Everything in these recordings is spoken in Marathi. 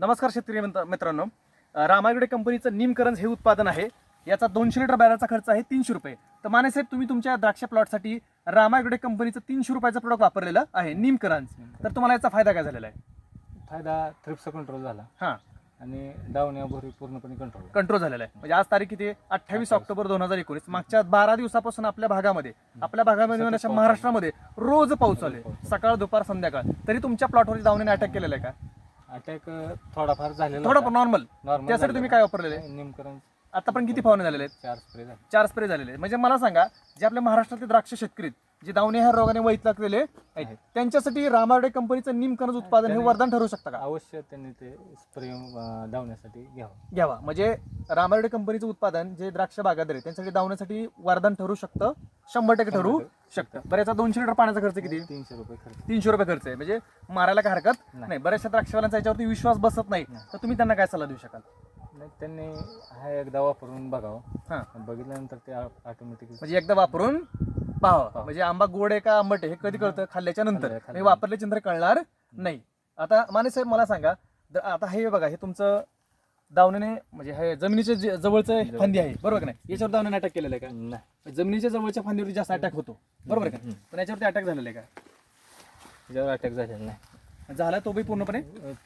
नमस्कार शेतकरी मित्र- मित्रांनो. अ, रामायगडे कंपनीचं निमकरंज हे उत्पादन आहे. याचा दोनशे लिटर बॅरलचा खर्च आहे तीनशे रुपये. तर माने साहेब तुम्ही तुमच्या द्राक्ष प्लॉटसाठी रामायगडे कंपनीचं तीनशे रुपयाचं प्रोडक्ट वापरलेलं आहे निमकरंज तर तुम्हाला याचा फायदा काय झालेला आहे? फायदा थ्रिप्सचा कंट्रोल झाला. हां. आणि डावण्या भुरी पूर्णपणे कंट्रोल कंट्रोल झालेला आहे. म्हणजे आज तारीख किती? अठ्ठावीस ऑक्टोबर दोन हजार एकोणीस. मागच्या बारा दिवसापासून आपल्या भागामध्ये आपल्या भागामध्ये म्हणजे महाराष्ट्रामध्ये रोज पाऊस चालू आहे. सकाळ दुपार संध्याकाळ. तरी तुमच्या प्लॉटवरती दावणीने अटॅक केलेला आहे का? अटॅक थोडाफार झालेला थोडं नॉर्मल नॉर्मल त्यासाठी तुम्ही काय वापरलेलं आहे? निमकरण आता पण किती फवारणी झालेले आहेत? चार स्प्रे झाले. चार स्प्रे झालेले आहेत. म्हणजे मला सांगा जे आपल्या महाराष्ट्रातले द्राक्ष शेतकरी आहेत, जे दावणे ह्या रोगाने आहेत आहेत. त्यांच्यासाठी रामाडे कंपनीचं निमकरंज उत्पादन हे वरदान ठरू शकतं का? अवश्य त्यांनी ते स्प्रे धावण्यासाठी घ्यावं. घ्यावा. म्हणजे रामाडे कंपनीचं उत्पादन जे द्राक्ष बागायत आहेत त्यांच्यासाठी दावण्यासाठी वरदान ठरू शकतं शंभर टक्के ठरू. शकतं. बऱ्याचा दोनशे लिटर पाण्याचा खर्च किती? तीनशे रुपये खर्च. तीनशे रुपये खर्च आहे. म्हणजे मारायला काय हरकत नाही. नाही. बऱ्याचशा द्राक्षवाल्यांचा याच्यावरती विश्वास बसत नाही. नाही. तर तुम्ही त्यांना काय सल्ला देऊ शकाल? नाही त्यांनी हा एकदा वापरून बघावं. हां. बघितल्यानंतर ते ऑटोमॅटिक म्हणजे एकदा वापरून पाहावं. हा. म्हणजे आंबा गोड आहे का आंबट आहे हे कधी कळतं? खाल्ल्याच्या नंतर. खाल्ल्या- हे वापरल्याच्या नंतर. कळणार नाही. आता माने साहेब मला सांगा. द- आता हे बघा हे तुमचं दावणीने म्हणजे हे जमिनीच्या जे- जवळचं जवळ. फांदी आहे. बरोबर का नाही? याच्यावर दावण्याने अटॅक केलेलं आहे नाही. का जमिनीच्या जवळच्या फांदीवरती जास्त अटॅक होतो. बरोबर का? हम्म. पण याच्यावरती अटॅक झालेला आहे त्याच्यावर अटॅक झालेला नाही. का झाला तो बी पूर्णपणे?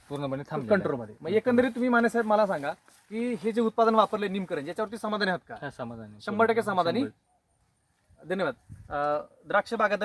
पूर्णपणे आहे. कंट्रोलमध्ये मग एकंदरीत तुम्ही माने साहेब मला सांगा की हे जे उत्पादन वापरले निमकरण याच्यावरती समाधानी आहात का? हा, समाधानी. शंभर टक्के समाधानी. धन्यवाद. द्राक्ष बागायत